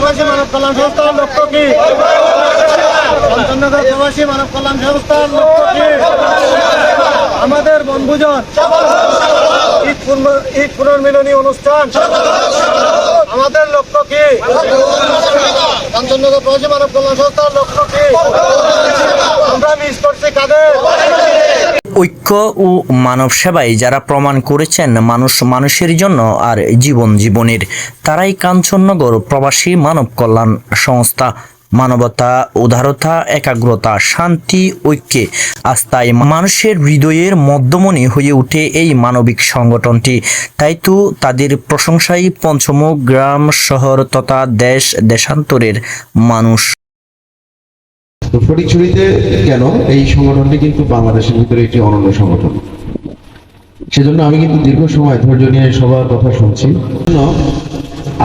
প্রবাসী মানব কল্যাণ সংস্থার লক্ষ্য কি? কাঞ্চননগর প্রবাসী মানব কল্যাণ সংস্থার লক্ষ্য কি? আমাদের বনভোজন, ঈদ পুনর- ঈদ পুনর্মিলনী অনুষ্ঠান, আমাদের লক্ষ্য কি? কাঞ্চননগর প্রবাসী মানব কল্যাণ সংস্থার লক্ষ্য কি? আমরা মিস ঐক্য ও মানব সেবায় যারা প্রমাণ করেছেন মানুষ মানুষের জন্য আর জীবন জীবনের, তারাই কাঞ্চননগর প্রবাসী মানব কল্যাণ সংস্থা। মানবতা, উদারতা, একাগ্রতা, শান্তি, ঐক্যে আস্থায় মানুষের হৃদয়ের মধ্যমণি হয়ে ওঠে এই মানবিক সংগঠনটি। তাই তো তাদের প্রশংসায় পঞ্চমুখ গ্রাম, শহর তথা দেশ, দেশান্তরের মানুষ। তো ফটিকছড়িতে কেন এই সংগঠনটি কিন্তু বাংলাদেশের ভিতরে একটি অনন্য সংগঠন? সেজন্য আমি কিন্তু দীর্ঘ সময় ধৈর্য নিয়ে সবার কথা শুনছি।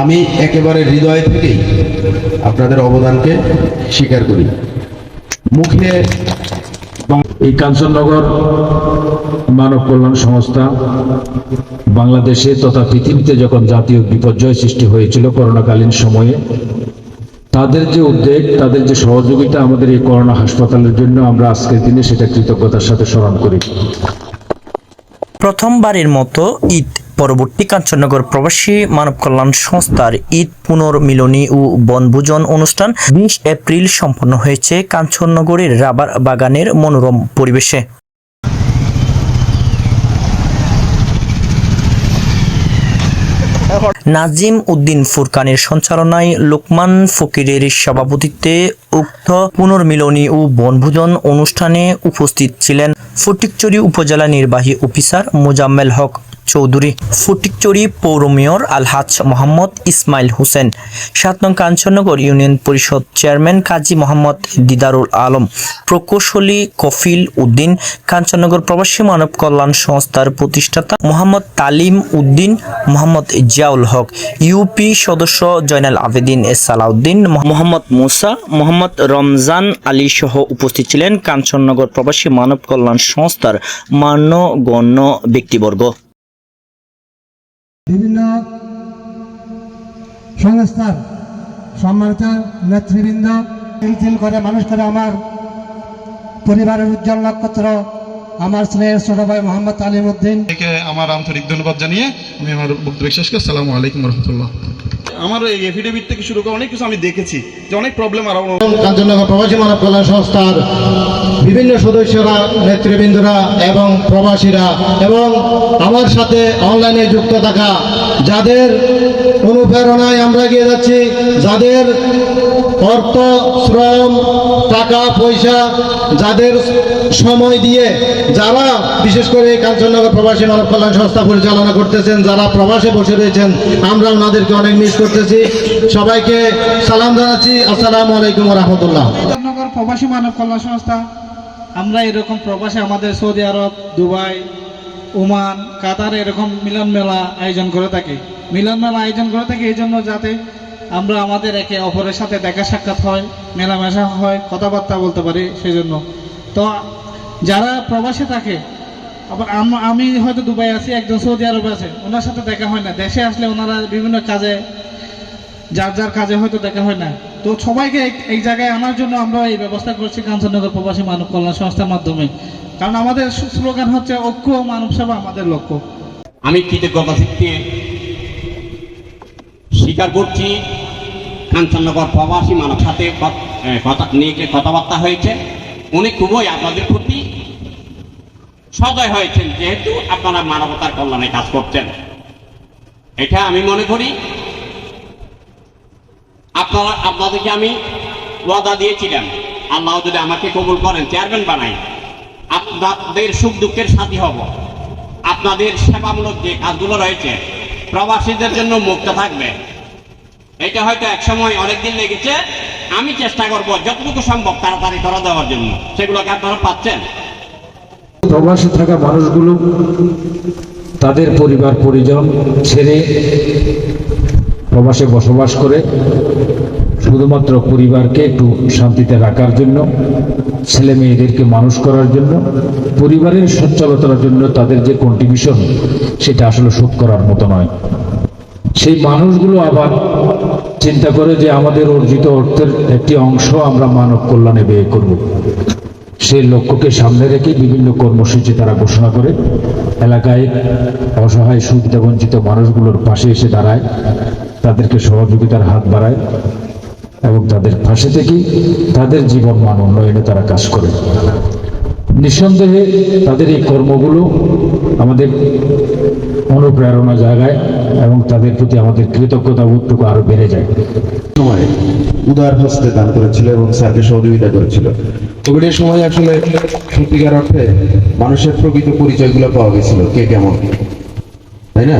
আমি একেবারে হৃদয় থেকেই আপনাদের অবদানকে স্বীকার করি। মুখে এই কাঞ্চননগর মানব কল্যাণ সংস্থা বাংলাদেশে তথা পৃথিবীতে যখন জাতীয় বিপর্যয় সৃষ্টি হয়েছিল, করোনাকালীন সময়ে তাদের যে উদ্যোগ তাদের যে সহযোগিতা আমাদের এই করোনা হাসপাতালের জন্য আমরা আজকের দিনে সেটা কৃতজ্ঞতার সাথে স্মরণ করি। প্রথমবারের মতো ঈদ পরবর্তী কাঞ্চননগর প্রবাসী মানব কল্যাণ সংস্থার ঈদ পুনর্মিলনী ও বনভোজন অনুষ্ঠান বিশ এপ্রিল সম্পন্ন হয়েছে কাঞ্চননগরের রাবার বাগানের মনোরম পরিবেশে। নাজিম উদ্দিন ফুরকানের সঞ্চালনায় লোকমান ফকিরের সভাপতিত্বে উক্ত পুনর্মিলনী ও বনভোজন অনুষ্ঠানে উপস্থিত ছিলেন ফটিকচুরি উপজেলা নির্বাহী অফিসার মোজাম্মেল হক। চৌধুরী, ফটিকচুরি পৌর মেয়র আলহাজ মোহাম্মদ ইসমাইল হোসেন, সাত নং কাঞ্চননগর ইউনিয়ন পরিষদ চেয়ারম্যান কাজী মোহাম্মদ দিদারুল আলম, প্রকৌশলী কফিল উদ্দিন কাঞ্চননগর প্রবাসী মানব কল্যাণ সংস্থার প্রতিষ্ঠাতা মোহাম্মদ তালিম উদ্দিন, মোহাম্মদ জিয়াউল হক, ইউপি সদস্য জয়নাল আবেদিন সালাউদ্দিন মোহাম্মদ মুসা, মোহাম্মদ রমজান আলী সহ উপস্থিত ছিলেন কাঞ্চননগর প্রবাসী মানব কল্যাণ সংস্থার মান্যগণ্য ব্যক্তিবর্গ। বিভিন্ন সংস্থার সম্মানিত নেতৃবৃন্দ মিছিল করে মানুষ করে আমার পরিবারের উজ্জ্বল নক্ষত্র আমার স্নেহের ছোট ভাই মোহাম্মদ আলিম উদ্দিন থেকে আমার আন্তরিক ধন্যবাদ জানিয়ে আমি আমার বক্তব্য শেষ করি। আসসালামু আলাইকুম রহমতুল্লাহ। আমার এই এফিডেভিট থেকে শুরু করে অনেক কিছু আমি দেখেছি যে অনেক প্রবলেম আর কাঞ্চননগর প্রবাসী মানব কল্যাণ সংস্থার বিভিন্ন সদস্যরা নেতৃবৃন্দরা এবং প্রবাসীরা এবং আমার সাথে অনলাইনে যুক্ত থাকা যাদের অনুপ্রেরণায় আমরা এগিয়ে যাচ্ছি যাদের অর্থ শ্রম টাকা পয়সা যাদের সময় দিয়ে যারা বিশেষ করে এই কাঞ্চননগর প্রবাসী মানব কল্যাণ সংস্থা পরিচালনা করতেছেন যারা প্রবাসে বসে রয়েছেন আমরা ওনাদেরকে অনেক মিস করতেছি। সবাইকে সালাম জানাচ্ছি। আসসালামু আলাইকুম রহমতুল্লাহ। নগর প্রবাসী মানব কল্যাণ সংস্থা। আমরা এরকম প্রবাসে আমাদের Saudi Arab Dubai Oman Qatar এরকম মিলন মেলা আয়োজন করে থাকি। মিলন মেলা আয়োজন করে থাকি এই জন্য যাতে আমরা আমাদের একে অপরের সাথে দেখা সাক্ষাৎ হয় মেলামেশা হয় কথাবার্তা বলতে পারি সেই জন্য তো যারা প্রবাসে থাকে, আবার আমি হয়তো দুবাই আছি, একজন সৌদি আরবে আছে, ওনার সাথে দেখা হয় না। দেশে আসলে ওনারা বিভিন্ন কাজে, যার যার কাজে হয়তো দেখা হয় না। তো সবাইকে এক জায়গায় আনার জন্য আমরা এই ব্যবস্থা করছি কাঞ্চননগর প্রবাসী মানব কল্যাণ সংস্থার মাধ্যমে। কারণ আমাদের স্লোগান হচ্ছে, ঐক্য মানব সেবা আমাদের লক্ষ্য। আমি কৃতজ্ঞতা স্বীকার করছি, কাঞ্চননগর প্রবাসী মানব সাথে কথা নিয়ে কথাবার্তা হয়েছে, উনি খুবই আপনাদের প্রতি সদয় হয়েছেন, যেহেতু আপনারা মানবতার কল্যাণে কাজ করছেন। এটা আমি মনে করি। আপনারা, আপনাদেরকে আমি ওয়াদা দিয়েছিলাম। আল্লাহ যদি আমাকে কবুল করেন, চেয়ারম্যান বানাই। আপনাদের সুখ দুঃখের সাথী হব। আপনাদের সেবামূলক যে কাজগুলো রয়েছে, প্রবাসীদের জন্য মুক্ত থাকবে। এটা হয়তো একসময় অনেকদিন লেগেছে। আমি চেষ্টা করব যতটুকু সম্ভব তাড়াতাড়ি করা দেওয়ার জন্য। সেগুলোকে আপনারা পাচ্ছেন। প্রবাসী থাকা মানুষগুলো, তাদের পরিবার, পরিজন ছেড়ে প্রবাসে বসবাস করে, শুধুমাত্র পরিবারকে একটু শান্তিতে রাখার জন্য, ছেলে মেয়েদেরকে মানুষ করার জন্য, পরিবারের সচ্ছলতার জন্য তাদের যে কন্ট্রিবিউশন সেটা আসলে শোধ করার মতো নয়। সেই মানুষগুলো আবার চিন্তা করে যে আমাদের অর্জিত অর্থের একটি অংশ আমরা মানব কল্যাণে ব্যয় করব। সেই লক্ষ্যকে সামনে রেখে বিভিন্ন কর্মসূচি তারা ঘোষণা করে। এলাকায় অসহায়, সুবিধা বঞ্চিত মানুষগুলোর পাশে এসে দাঁড়ায়। তাদেরকে সহযোগিতার হাত বাড়ায় এবং তাদের পাশে থেকেই তাদের জীবন মান উন্নয়নে তারা কাজ করে। নিঃসন্দেহে তাদের এই কর্মগুলো আমাদের অনুপ্রেরণা জাগায় এবং তাদের প্রতি আমাদের কৃতজ্ঞতা বোধটুকু আরও বেড়ে যায়। সময় উদার হস্তে দান করেছিল এবং স্যারকে সহযোগিতা করেছিল। কোভিডের সময় আসলে সত্যিকার অর্থে মানুষের প্রকৃত পরিচয়গুলো পাওয়া গেছিল, কে কেমন তাই না?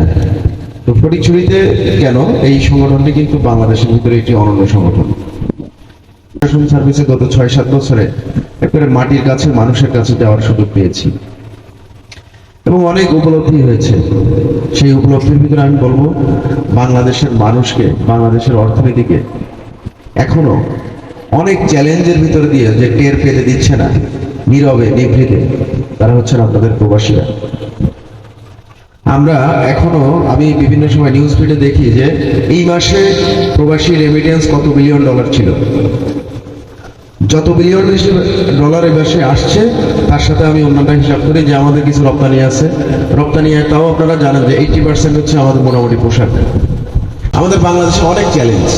তো ফটিকছড়িতে কেন এই সংগঠনটি কিন্তু বাংলাদেশের ভিতরে একটি অনন্য সংগঠন। সার্ভিসে গত ছয় সাত বছরে একবারে মাটির কাছে, মানুষের কাছে যাওয়ার সুযোগ পেয়েছি। এবং অনেক উপলব্ধি হয়েছে। সেই উপলব্ধির ভিতরে আমি বলব, বাংলাদেশের মানুষকে, বাংলাদেশের অর্থনীতিকে এখনও অনেক চ্যালেঞ্জের ভিতরে দিয়ে যে টের পেতে দিচ্ছে না নীরবে, নিভৃতে, তারা হচ্ছেন আপনাদের প্রবাসীরা। আমরা এখনও, আমি বিভিন্ন সময় নিউজ ফিডে দেখি যে এই মাসে প্রবাসী রেমিটেন্স কত বিলিয়ন ডলার ছিল। যত বিলিয়ন ডলার এ মাসে আসছে, তার সাথে আমি অন্যান্য হিসাব করি যে আমাদের কিছু রপ্তানি আছে। রপ্তানি তাও আপনারা জানেন যে এইটি পার্সেন্ট হচ্ছে আমাদের মোটামুটি পোশাক। আমাদের বাংলাদেশে অনেক চ্যালেঞ্জ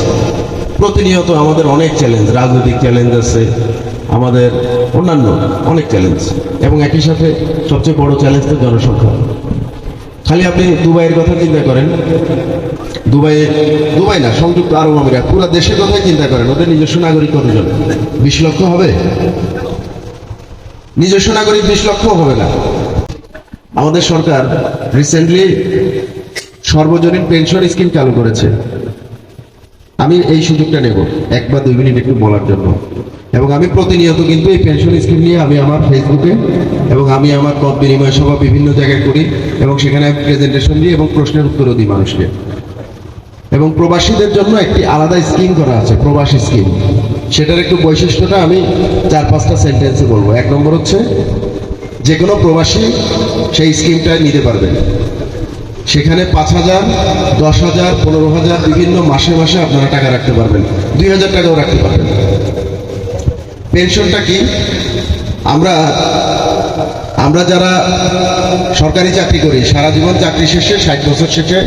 প্রতিনিয়ত আমাদের অনেক চ্যালেঞ্জ রাজনৈতিক চ্যালেঞ্জ আছে, আমাদের অন্যান্য অনেক চ্যালেঞ্জ এবং একই সাথে সবচেয়ে বড় চ্যালেঞ্জ তো জনসংখ্যা। খালি আপনি দুবাইয়ের কথা চিন্তা করেন। দুবাইয়ে, দুবাই না, সংযুক্ত আরব আমিরাত, পুরো দেশের কথাই চিন্তা করেন। ওদের নিজস্ব নাগরিক কতজন? বিশ লক্ষ হবে? নিজস্ব নাগরিক বিশ লক্ষ হবে না। আমাদের সরকার রিসেন্টলি সর্বজনীন পেনশন স্কিম চালু করেছে। আমি এই সুযোগটা নেব, এক বা দুই মিনিট একটু বলার জন্য। এবং আমি প্রতিনিয়ত কিন্তু এই পেনশন স্কিম নিয়ে আমি আমার ফেসবুকে এবং আমি আমার পদ বিনিময় সভা বিভিন্ন জায়গায় করি এবং সেখানে আমি প্রেজেন্টেশন দিই এবং প্রশ্নের উত্তরও দিই মানুষকে। এবং প্রবাসীদের জন্য একটি আলাদা স্কিম করা আছে, প্রবাসী স্কিম সেটার একটু বৈশিষ্ট্যটা আমি চার পাঁচটা সেন্টেন্সে বলব। এক নম্বর হচ্ছে যে কোনো প্রবাসী সেই স্কিমটা নিতে পারবে। সেখানে পাঁচ হাজার, দশ হাজার, পনেরো হাজার বিভিন্ন মাসে মাসে আপনারা টাকা রাখতে পারবেন। দুই হাজার টাকাও রাখতে পারবেন। পেনশনটা কি? আমরা আমরা যারা সরকারি চাকরি করি, সারা জীবন চাকরি শেষে, ষাট বছর শেষে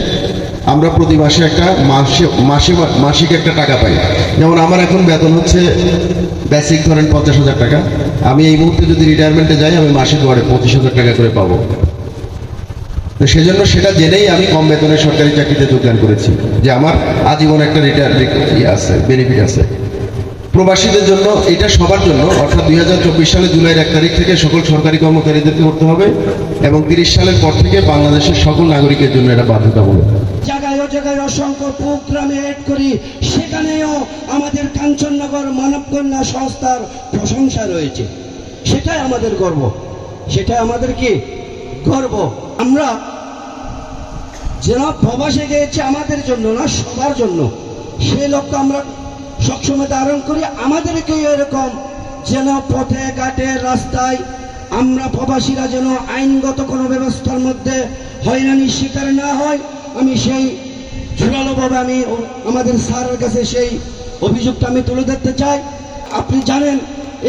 আমরা প্রতি মাসে একটা মাসে মাসে, মাসিক একটা টাকা পাই। যেমন আমার এখন বেতন হচ্ছে বেসিক ধরেন পঞ্চাশ হাজার টাকা। আমি এই মুহূর্তে যদি রিটায়ারমেন্টে যাই, আমি মাসে গড়ে পঁচিশ হাজার টাকা করে পাবো। তো সেজন্য সেটা জেনেই আমি কম বেতনে সরকারি চাকরিতে যোগদান করেছি। যে আমার আজীবন একটা রিটায়ার আছে বেনিফিট আছে। প্রবাসীদের জন্য এটা সবার জন্য, অর্থাৎ দুই হাজার চব্বিশ সালে জুলাইয়ের এক তারিখ থেকে সকল সরকারি কর্মচারীদেরকে করতে হবে এবং তিরিশ সালের পর থেকে বাংলাদেশের সকল নাগরিকের জন্য এটা বাধ্যতামূলক। জায়গায় জায়গায় অসংখ্য প্রোগ্রামে এড করি, সেখানেও আমাদের কাঞ্চননগর মানবকন্যা সংস্থার প্রশংসা রয়েছে। সেটাই আমাদের গর্ব। সেটাই আমাদের কি? গর্ব আমরা যেন প্রবাসে গিয়েছে আমাদের জন্য না, সবার জন্য। সে লক্ষ্য আমরা সবসময় ধারণ করি। আমাদেরকেও এরকম যেন পথে, ঘাটে, রাস্তায় আমরা প্রবাসীরা যেন আইনগত কোনো ব্যবস্থার মধ্যে হয়রানির শিকার না হয়। আমি সেই জোরালোভাবে আমি আমাদের স্যারের কাছে সেই অভিযোগটা আমি তুলে ধরতে চাই। আপনি জানেন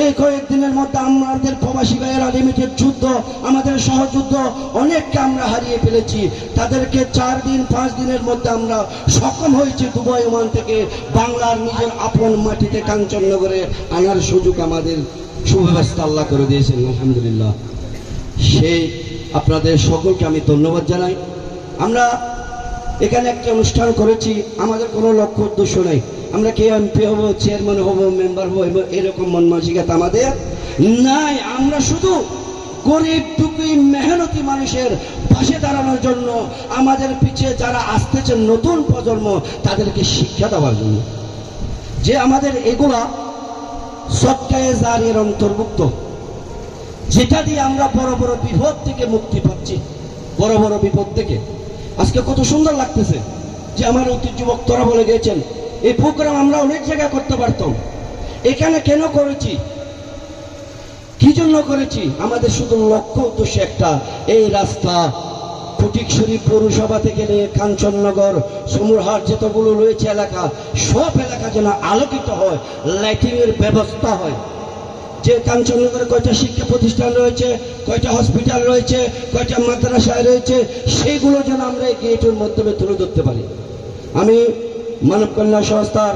এই কয়েকদিনের মধ্যে আমাদের প্রবাসী ভাইয়েরা লিমিটেড যুদ্ধ, আমাদের সহযুদ্ধ, অনেককে আমরা হারিয়ে ফেলেছি। তাদেরকে চার দিন, পাঁচ দিনের মধ্যে আমরা সক্ষম হয়েছি দুবাই ওমান থেকে বাংলার নিজের আপন মাটিতে কাঞ্চননগরে আনার সুযোগ আমাদের সুব্যবস্থা আল্লাহ করে দিয়েছেন, আলহামদুলিল্লাহ। সেই আপনাদের সকলকে আমি ধন্যবাদ জানাই। আমরা এখানে একটা অনুষ্ঠান করেছি, আমাদের কোনো লক্ষ্য উদ্দেশ্য নেই। আমরা কে এমপি হব চেয়ারম্যান হব মেম্বার হব এরকম মন মানসিকতা আমাদের নাই। আমরা শুধু গরিব দুঃখী মেহনতি মানুষের পাশে দাঁড়ানোর জন্য আমাদের পিছিয়ে যারা আসতেছে নতুন প্রজন্ম, তাদেরকে শিক্ষা দেওয়ার জন্য। যে আমাদের এগুলা সবটায় জারির অন্তর্ভুক্ত। যেটা দিয়ে আমরা বড় বড় বিপদ থেকে মুক্তি পাচ্ছি। বড় বড় বিপদ থেকে। আজকে কত সুন্দর লাগতেছে যে আমার ঐতিহ্য বক্তরা বলে গেছেন এই প্রোগ্রাম আমরা অনেক জায়গায় করতে পারতাম। এখানে কেন করেছি? কি জন্য করেছি? আমাদের শুধু লক্ষ্য উদ্দেশ্য একটা। এই রাস্তা ফটিকছড়ি পৌরসভা থেকে নিয়ে কাঞ্চননগর, সমুরহাট যতগুলো রয়েছে এলাকা, সব এলাকা যেন আলোকিত হয় লাইটিংয়ের ব্যবস্থা হয়। যে কাঞ্চননগরে কয়টা শিক্ষা প্রতিষ্ঠান রয়েছে, কয়টা হসপিটাল রয়েছে, কয়টা মাদ্রাসায় রয়েছে, সেইগুলো যেন আমরা এই গেটের মাধ্যমে তুলে ধরতে পারি। আমি মানব কল্যাণ সংস্থার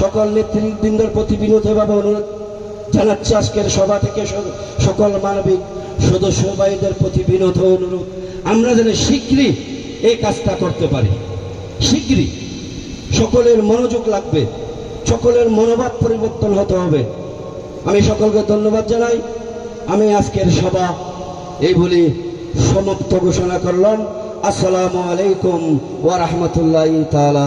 সকল নেতৃবৃন্দর প্রতি বিনোদভাবে অনুরোধ জানাচ্ছি আজকের সভা থেকে সকল মানবিক সদস্য ভাইদের প্রতি বিনোদ অনুরোধ। আমরা যেন শীঘ্রই এই কাজটা করতে পারি। শীঘ্রই। সকলের মনোযোগ লাগবে। সকলের মনোভাব পরিবর্তন হতে হবে। আমি সকলকে ধন্যবাদ জানাই। আমি আজকের সভা এই বলি সমাপ্ত ঘোষণা করলাম। আসসালামু আলাইকুম ওয়া রাহমাতুল্লাহি তাআলা